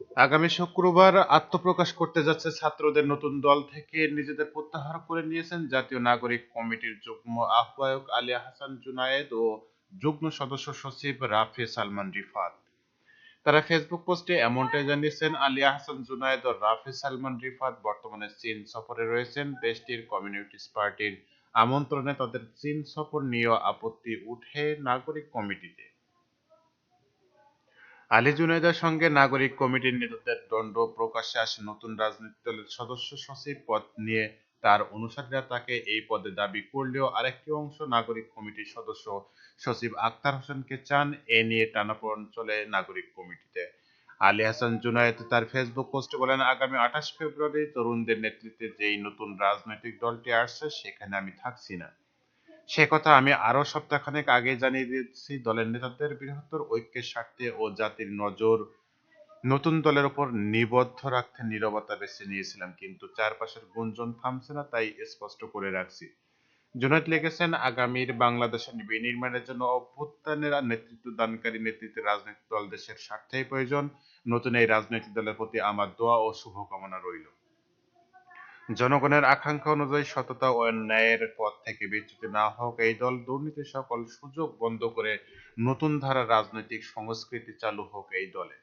আগামী শুক্রবার আত্মপ্রকাশ করতে যাচ্ছে ছাত্রদের নতুন দল থেকে নিজেদের প্রত্যাহার করে নিয়েছেন জাতীয় নাগরিক কমিটির যুগ্ম আহ্বায়ক আলী হাসান জুনায়েদ ও যুগ্ম সদস্য সচিব রাফি সালমান রিফাত। তারা ফেসবুক পোস্টে এমনটাই জানিয়েছেন, আলী হাসান জুনায়েদ ও রাফি সালমান রিফাত বর্তমানে চীন সফরে রয়েছেন। দেশটির কমিউনিস্ট পার্টির আমন্ত্রণে তাদের চীন সফর নিয়েও আপত্তি উঠে নাগরিক কমিটিতে। আলী জুনাইদের সঙ্গে নাগরিক কমিটির নেতাদের দ্বন্দ্ব প্রকাশ্যে আসে নতুন রাজনৈতিক দলের সদস্য সচিব পদ নিয়ে। তার অনুসারীরা তাকে এই পদে দাবি করলেও আরেকটি অংশ নাগরিক কমিটির সদস্য সচিব আক্তার হোসেনকে চান, এ নিয়ে টানাপোড়েন চলে নাগরিক কমিটিতে। আলী হাসান জুনায়েদ তার ফেসবুক পোস্টে বলেন, আগামী আঠাশ ফেব্রুয়ারি তরুণদের নেতৃত্বে যেই নতুন রাজনৈতিক দলটি আসছে, সেখানে আমি থাকছি না। সে কথা আমি আরও সপ্তাহখানেক আগে জানিয়ে দিয়েছি, দলের নেতাদের বৃহত্তর ঐক্যের স্বার্থে ও জাতির নজর নতুন দলের উপর নিবদ্ধ রাখতে নীরবতা বেছে নিয়েছিলাম, কিন্তু চারপাশের গুঞ্জন থামছে না, তাই স্পষ্ট করে রাখছি। জুনাইদ লিখেছেন, আগামীর বাংলাদেশের বিনির্মাণের জন্য অভ্যুত্থানের নেতৃত্ব দানকারী নেতৃত্বের রাজনৈতিক দল দেশের স্বার্থেই প্রয়োজন। নতুন এই রাজনৈতিক দলের প্রতি আমার দোয়া ও শুভকামনা রইল। জনগণের আকাঙ্ক্ষা অনুযায়ী সততা ও ন্যায়ের পথ থেকে বিচ্যুত না হোক, এই দল দুর্নীতির সকল সুযোগ বন্ধ করে নতুন ধারা রাজনৈতিক সংস্কৃতি চালু হোক এই দলে।